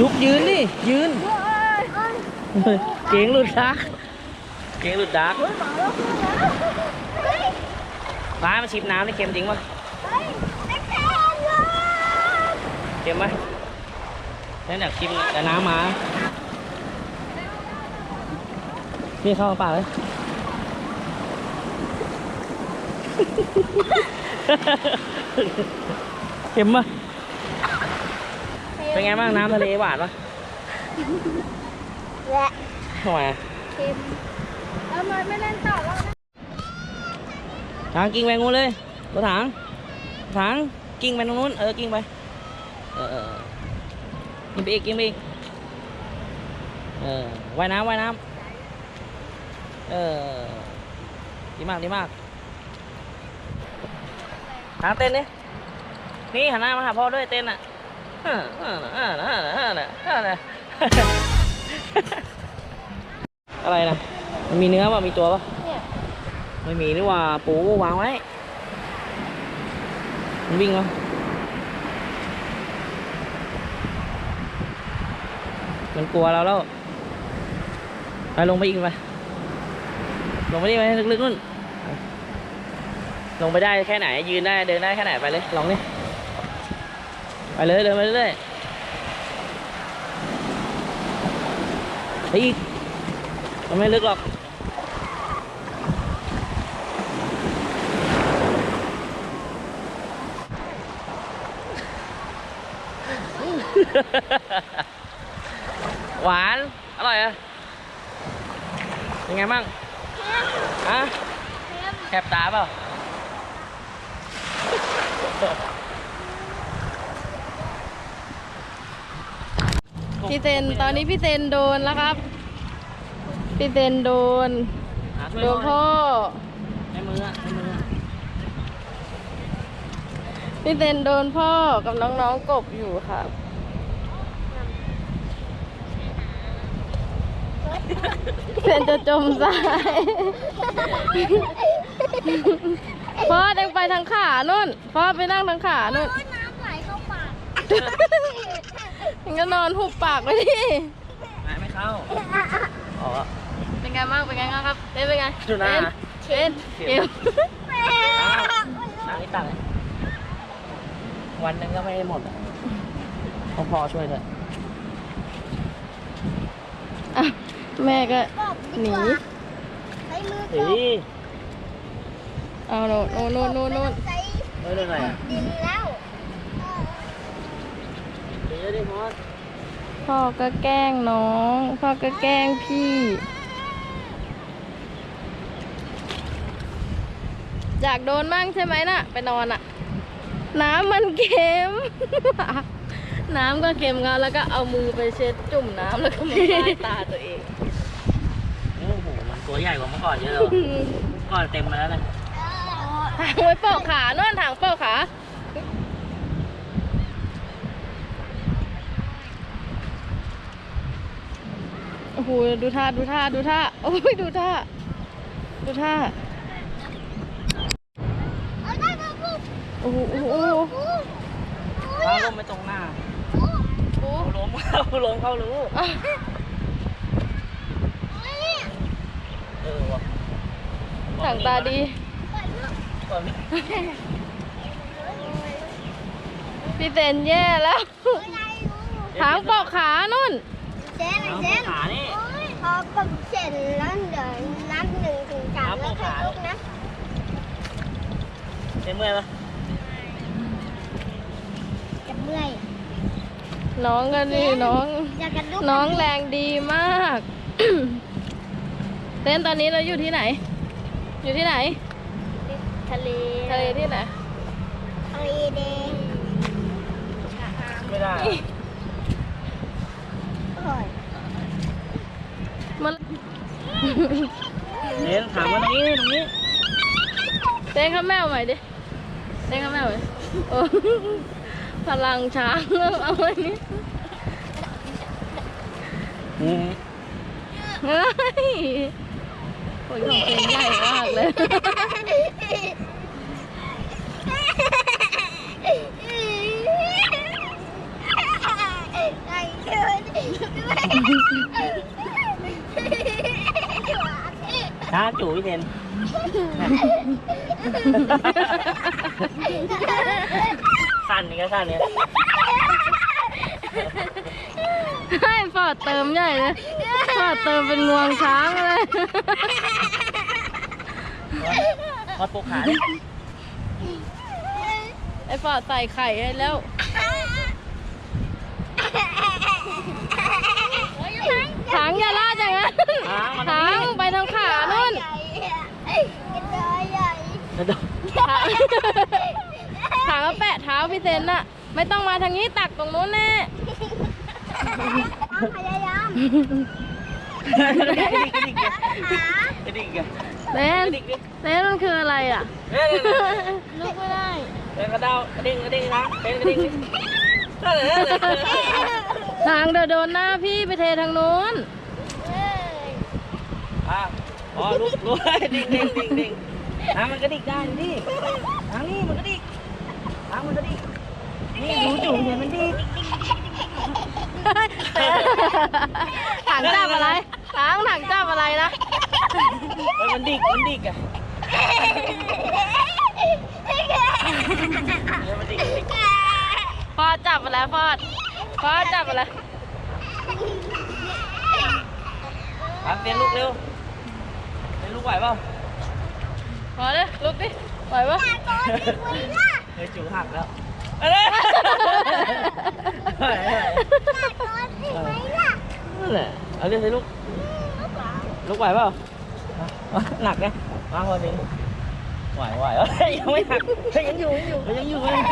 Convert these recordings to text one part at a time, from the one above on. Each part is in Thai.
ลุกยืนดิยืน เก่งหลุดดัก เก่งหลุดดักเฮ้ยหมาแล้วขึ้นแล้วเฮ้ยฟ้ามาชิมน้ำนี่เค็มจริงปะเฮ้ยแม่แข็งเลยเค็มไหมนั่นอยากชิมแต่น้ำมาพี่เข้าป่าเลยเค็มปะ เป็นไงบ้างน้ำทะเลหวานปะและทำไมอะเค็มแล้วมันไม่เล่นต่อแล้วนะทางกิ้งไปงูเลยรถถังรถถังกิ้งไปตรงนู้นเออกิ้งไปเออเออกิ้งไปอีกกิ้งไปอีกเออว่ายน้ำว่ายน้ำเออดีมากดีมากทางเต้นนี่นี่หันหน้ามาหาพ่อด้วยเต้นอะ ออเออเออเออเออเออเออเอออะไรนะมันมีเนื้อป่ะมีตัวป่ะเนี่ยไม่มีนี่หว่าปูวางไว้มันวิ่งมามันกลัวเราแล้วไปลงไปอีกไปลงไปดิไปลึกๆนู่นลงไปได้แค่ไหนยืนได้เดินได้แค่ไหนไปเลยลองดิ ไปเลยเดินไปเรื่อยๆไปอีกมันไม่ลึกหรอกหวาน อร่อยอะเป็นไงบ้างฮะเค็มแคบตาเปล่า พี่เซนตอนนี้พี่เซนโดนแล้วครับ พี่เซนโดนหาถ้วยโดนพ่อในมืออะในมืออะพี่เซนโดนพ่อกับน้องๆกบอยู่ครับพี่เซนจะจมทรายพ่อเด็งไปทางขานุ่นพ่อไปนั่งทางขานุ่นโอ้ยน้ำไหลเข้าปาก ยังก็นอนหุบปากไว้ดิหายไม่เข้าอ๋อเป็นไงบ้างเป็นไงบ้างครับเต้นเป็นไงดูหน้าเต้นเต้นเกมน้ำนี่ตักเลยวันหนึงก็ไม่ได้หมดอะต้องพ่อช่วยด้วยอะแม่ก็กบดีหนีกว่าใช้มือกเฮ้บยเอาโน่นโน่นโน่นโน่นโน่นใช้เฮ้ยเรื่องอะไรอะดินแล้วเดี๋ยวดิมอส พ่อก็แกล้งน้อง พ่อก็แกล้งพี่ อยากโดนมั่งใช่ไหมน่ะ ไปนอนอะ น้ำมันเค็ม น้ำก็เค็มกันแล้วก็เอามือไปเช็ดจุ่มน้ำแล้วก็มาป้ายตาตัวเอง โอ้โห มันตัวใหญ่กว่าเมื่อก่อนเยอะเลยว่ะเมื่อก่อนเต็มมาแล้วนะทางไว้เปาะขาโน่นทางเปาะขา โอ้โหดูท่าดูท่าดูท่าโอ้ยดูท่าดูท่าเอาได้มาปุ๊บโอ้โหโอ้โหถ้าล้มไม่ตรงหน้าโอ้โหเอาล้มเอาล้มเข้ารู้อะเออว่ะถังตาดีก่อนพี่เซนแย่แล้ว ทางเปาะขานุ่น เจ๊นเอาเจ๊นขานี่พอกบเสร็จแล้วเดี๋ยวนับหนึ่งถึงสามแล้วค่อยลุกนะเต็มเมื่อยปะจะเมื่อยน้องก็ดีน้องอยากจะลุกน้องแรงดีมาก เต้นตอนนี้เราอยู่ที่ไหน อยู่ที่ไหน ทะเล ทะเลที่ไหนทะเลแดงไม่ได้ โอ้ยมันเน้นถามว่าตรงนี้ตรงนี้เต้นข้าวแมวใหม่ดิเต้นข้าวแมวใหม่โอ้พลังช้างเอาไว้นี่อืมเฮ้ยโอ้ยของเองใหญ่มากเลยไอ้เจ้ย ช้างจู่พี่เทนสั้นนี่ก็สั้นเนี่ยให้ฟอดเติมใหญ่เลยฟอดเติมเป็นงวงช้างเลยพอดปกขาดิไอ้ฟอดใส่ไข่ให้แล้ว ช้างอย่าลาดอย่างนั้น ช้างมัน ช้างไปทางขานู่น ตัวใหญ่กระโดดช้างก็แปะเท้าพี่เซนน่ะ ไม่ต้องมาทางนี้ตักตรงนู้นแน่พยายามกระดิกกระดิกกระดิกกระดิกเซกนระดิกดิเซนมันคืออะไรอะเฮ้ยลุกไม่ได้เดินกระดาวกระดิ่งกระดิ่งนะเป็นกระดิ่งนั่นแหละนั่นแหละทางเดินโดนหน้าพี่ไปเททางนู้นอะอ๋อลุกลุกดิ่งดิ่งดิ่งดิ่ง ทางมันกระดิกได้ดิทางนี้มันกระดิกทางมันกระดิกนี่ดูจุ่มเห็นมันดิกถังจับอะไรถังถังจับอะไรนะเฮ้ยมันดิกมันดิกอะเฮ้ยมันดิกมันดิกฟอดจับอะไรฟอดฟอดจับอะไรอะเปลี่ยนลูกเร็วเปลี่ยนลูกไหวเปล่าฟอ ดเลยลุกดิไหวปะเฮ้ยจูหักแล้วเอะไรนั่นแหละเอาเรียกสิลูกลูกไหวเปล่าอะหนักไงวางคนนี้ไหวไหวเอ้ยยังไม่หักเฮ้ยยังอยู่ยังอยู่เฮ้ยยังอยู่เลย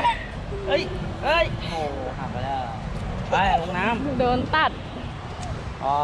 เฮ้ยเฮ้ยโอ้หักไปแล้วไปลงน้โดนตัดำอ๋อ